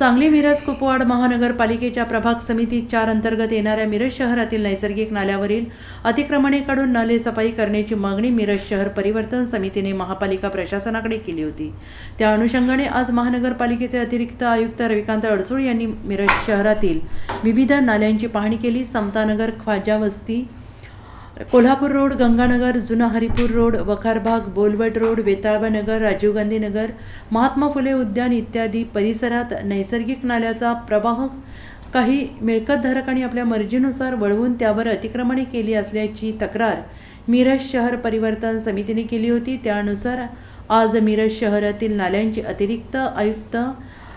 सांगली मिरज कुपवाड महानगरपालिकेच्या प्रभाग समिती चार अंतर्गत येणाऱ्या मिरज शहरातील नैसर्गिक नाल्यावरील अतिक्रमणे काढून नाले सफाई करण्याची मागणी मिरज शहर परिवर्तन समितीने महापालिका प्रशासनाकडे केली होती. त्या अनुषंगाने आज महानगरपालिकेचे अतिरिक्त आयुक्त रविकांत अडसूळ यांनी मिरज शहरातील विविध नाल्यांची पाहणी केली. समतानगर ख्वाजा वस्ती कोल्हापूर रोड गंगानगर जुना हरिपूर रोड वखारबाग बोलवट रोड वेताळबानगर राजीव गांधी नगर महात्मा फुले उद्यान इत्यादी परिसरात नैसर्गिक नाल्याचा प्रवाह काही मिळकतधारकांनी आपल्या मर्जीनुसार वळवून त्यावर अतिक्रमणे केली असल्याची तक्रार मिरज शहर परिवर्तन समितीने केली होती. त्यानुसार आज मिरज शहरातील नाल्यांची अतिरिक्त आयुक्त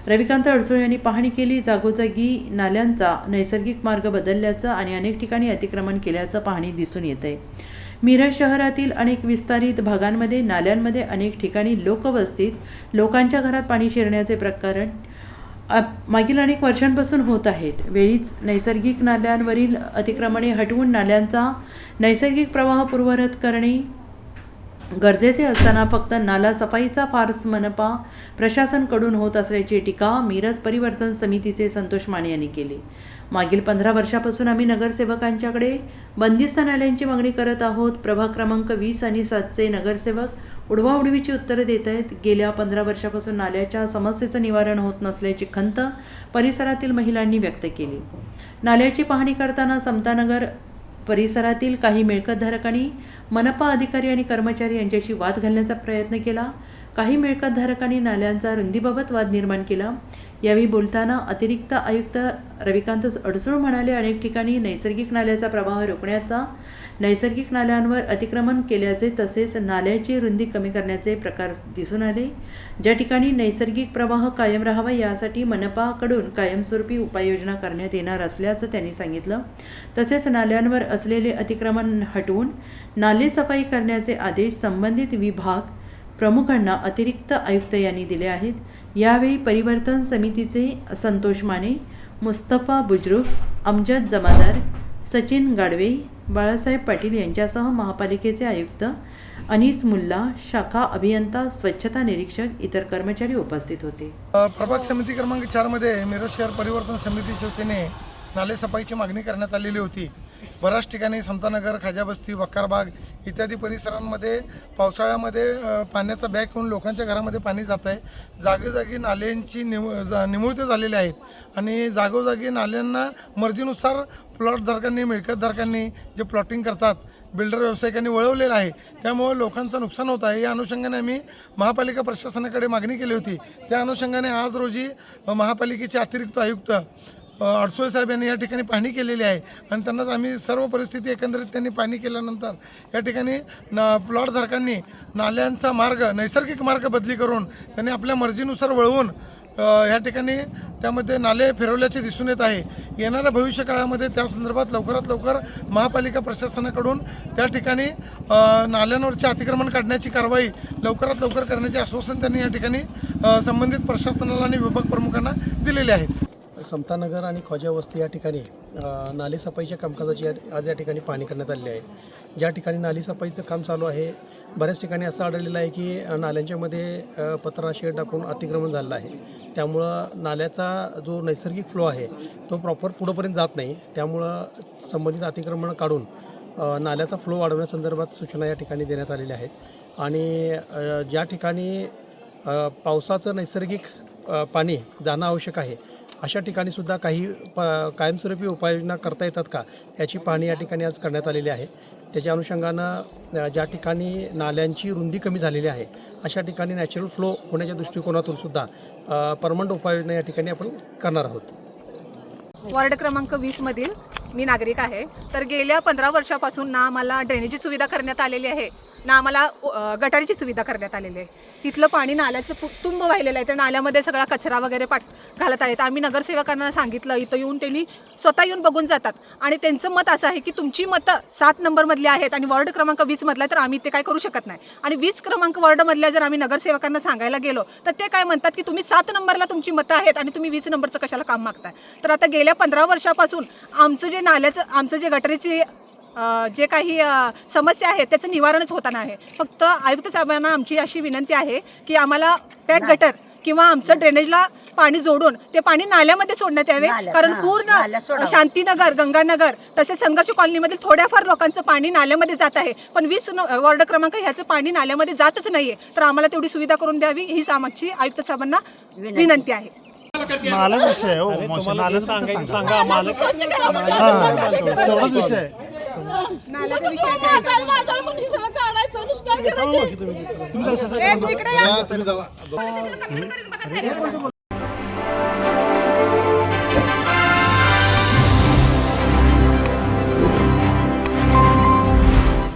रविकांत अडसूळ यांनी पाहणी केली. जागोजागी नाल्यांचा नैसर्गिक मार्ग बदलल्याचं आणि अनेक ठिकाणी अतिक्रमण केल्याचं पाहणी दिसून येत. आहे मिरज शहरातील अनेक विस्तारित भागांमध्ये नाल्यांमध्ये अनेक ठिकाणी लोकवस्तीत लोकांच्या घरात पाणी शिरण्याचे प्रकरण मागील अनेक वर्षांपासून होत आहेत. वेळीच नैसर्गिक नाल्यांवरील अतिक्रमणे हटवून नाल्यांचा नैसर्गिक प्रवाह पूर्वरत करणे गरजेचे असताना फक्त नाला सफाईचा फार्स मनपा प्रशासनकडून होत असल्याची टीका मिरज परिवर्तन समितीचे संतोष माने यांनी केली. मागील पंधरा वर्षापासून आम्ही नगरसेवकांच्याकडे बंदिस्त नाल्यांची मागणी करत आहोत. प्रभाग क्रमांक वीस आणि सातचे नगरसेवक उडवाउडवीची उत्तरे देत आहेत. गेल्या पंधरा वर्षापासून नाल्याच्या समस्येचं निवारण होत नसल्याची खंत परिसरातील महिलांनी व्यक्त केली. नाल्याची पाहणी करताना समतानगर परिसरातील काही मिळकतधारकांनी मनपा अधिकारी आणि कर्मचारी यांच्याशी वाद घालण्याचा प्रयत्न केला. काही मिळकतधारकांनी नाल्यांचा रुंदीबाबत वाद निर्माण केला. यावेळी बोलताना अतिरिक्त आयुक्त रविकांत अडसूळ म्हणाले अनेक ठिकाणी नैसर्गिक नाल्याचा प्रवाह रोखण्याचा नैसर्गिक नाल्यांवर अतिक्रमण केल्याचे तसेच नाल्याची रुंदी कमी करण्याचे प्रकार दिसून आले. ज्या ठिकाणी नैसर्गिक प्रवाह कायम राहावा यासाठी मनपाकडून कायमस्वरूपी उपाययोजना करण्यात येणार असल्याचं त्यांनी सांगितलं. तसेच नाल्यांवर असलेले अतिक्रमण हटवून नाले सफाई करण्याचे आदेश संबंधित विभाग प्रमुखांना अतिरिक्त आयुक्त यांनी दिले आहेत. यावेळी परिवर्तन समितीचे संतोष माने मुस्तफा बुजरुफ अमजद जमादार सचिन गाडवे बाळासाहेब पाटील यांच्यासह महापालिकेचे आयुक्त अनिस मुल्ला शाखा अभियंता स्वच्छता निरीक्षक इतर कर्मचारी उपस्थित होते. प्रभाग समिती क्रमांक चारमध्ये मिरज शहर परिवर्तन समितीच्या वतीने नाले सफाईची मागणी करण्यात आलेली होती. बऱ्याच ठिकाणी समतानगर खाजाबस्ती वक्कारबाग इत्यादी परिसरांमध्ये पावसाळ्यामध्ये पाण्याचा बॅग होऊन लोकांच्या घरामध्ये पाणी जात आहे. जागोजागी नाल्यांची निम जा- निमुळते झालेले आहेत. आणि जागोजागी नाल्यांना मर्जीनुसार प्लॉटधारकांनी मिळकतधारकांनी जे प्लॉटिंग करतात बिल्डर व्यावसायिकांनी वळवलेलं आहे. त्यामुळे लोकांचं नुकसान होत आहे. या अनुषंगाने आम्ही महापालिका प्रशासनाकडे मागणी केली होती. त्या अनुषंगाने आज रोजी महापालिकेचे अतिरिक्त आयुक्त अडसोळे साहेब यांनी या ठिकाणी पाहणी केलेली आहे. आणि त्यांनाच आम्ही सर्व परिस्थिती एकंदरीत त्यांनी पाहणी केल्यानंतर या ठिकाणी न प्लॉटधारकांनी नाल्यांचा मार्ग नैसर्गिक मार्ग बदली करून त्यांनी आपल्या मर्जीनुसार वळवून ह्या या ठिकाणी त्यामध्ये नाले फिरवल्याचे दिसून येत आहे. येणाऱ्या भविष्य काळामध्ये त्या संदर्भात लवकरात लवकर महापालिका प्रशासनाकडून त्या ठिकाणी नाल्यांवरचे अतिक्रमण काढण्याची कारवाई लवकरात लवकर करण्याचे आश्वासन त्यांनी या ठिकाणी संबंधित प्रशासनाला आणि विभाग प्रमुखांना दिलेले आहेत. समतानगर आणि ख्वाजा वस्ती या ठिकाणी नालेसफाईच्या सफाईच्या कामकाजाची आज- आज या ठिकाणी पाहणी करण्यात आलेली आहे. ज्या ठिकाणी नाली सफाईचं काम चालू आहे बऱ्याच ठिकाणी असं आढळलेलं आहे की नाल्यांच्यामध्ये पत्रा शेड टाकून अतिक्रमण झालेलं आहे. त्यामुळं नाल्याचा जो नैसर्गिक फ्लो आहे तो प्रॉपर पुढंपर्यंत जात नाही. त्यामुळं संबंधित अतिक्रमण काढून नाल्याचा फ्लो वाढवण्यासंदर्भात सूचना या ठिकाणी देण्यात आलेल्या आहेत. आणि ज्या ठिकाणी पावसाचं नैसर्गिक पाणी जाणं आवश्यक आहे अशा ठिकाणी सुद्धा काही प कायमस्वरूपी उपाययोजना करता येतात का? याची पाहणी या ठिकाणी आज करण्यात आलेली आहे. त्याच्या अनुषंगानं ज्या ठिकाणी नाल्यांची रुंदी कमी झालेली आहे अशा ठिकाणी नॅचरल फ्लो होण्याच्या दृष्टिकोनातून सुद्धा परमनंट उपाययोजना या ठिकाणी आपण करणार आहोत. वॉर्ड क्रमांक वीसमधील मी नागरिक आहे. तर गेल्या पंधरा वर्षापासून ना आम्हाला ड्रेनेजची सुविधा करण्यात आलेली आहे. ना आम्हाला गटारीची सुविधा करण्यात आलेली आहे. तिथलं पाणी नाल्याचं तुंब वाहिलेलं आहे. त्या नाल्यामध्ये सगळा कचरा वगैरे पाठ घालत आहेत. आम्ही नगरसेवकांना सांगितलं इथं येऊन त्यांनी स्वतः येऊन बघून जातात. आणि त्यांचं मत असं आहे की तुमची मतं सात नंबरमधली आहेत आणि वॉर्ड क्रमांक वीसमधला तर आम्ही ते काय करू शकत नाही. आणि वीस क्रमांक वॉर्डमधल्या जर आम्ही नगरसेवकांना सांगायला गेलो तर ते काय म्हणतात की तुम्ही सात नंबरला तुमची मतं आहेत आणि तुम्ही वीस नंबरचं कशाला काम मागताय? तर आता गेल्या पंधरा वर्षापासून आमचं जे नाल्याचं आमचं जे गटरीची जे काही समस्या आहेत त्याचं निवारणच होताना आहे फक्त आयुक्त साहेबांना आमची अशी विनंती आहे की आम्हाला पॅक गटर किंवा आमचं ड्रेनेजला पाणी जोडून ते पाणी नाल्यामध्ये सोडण्यात यावे. कारण पूर्ण. शांतीनगर गंगानगर तसेच संघर्ष कॉलनीमधील थोड्याफार लोकांचं पाणी नाल्यामध्ये जात आहे. पण वीस वॉर्ड क्रमांक ह्याचं पाणी नाल्यामध्ये जातच नाहीये. तर आम्हाला तेवढी सुविधा करून द्यावी हीच आमची आयुक्त साहेबांना विनंती आहे. मालक विषय आहे, हो मावशी. मालक सांगायचं सांगा. मालक हा, तेवढाच विषय आहे. नाल्याचा विषय आहे. तुम्ही जरा-.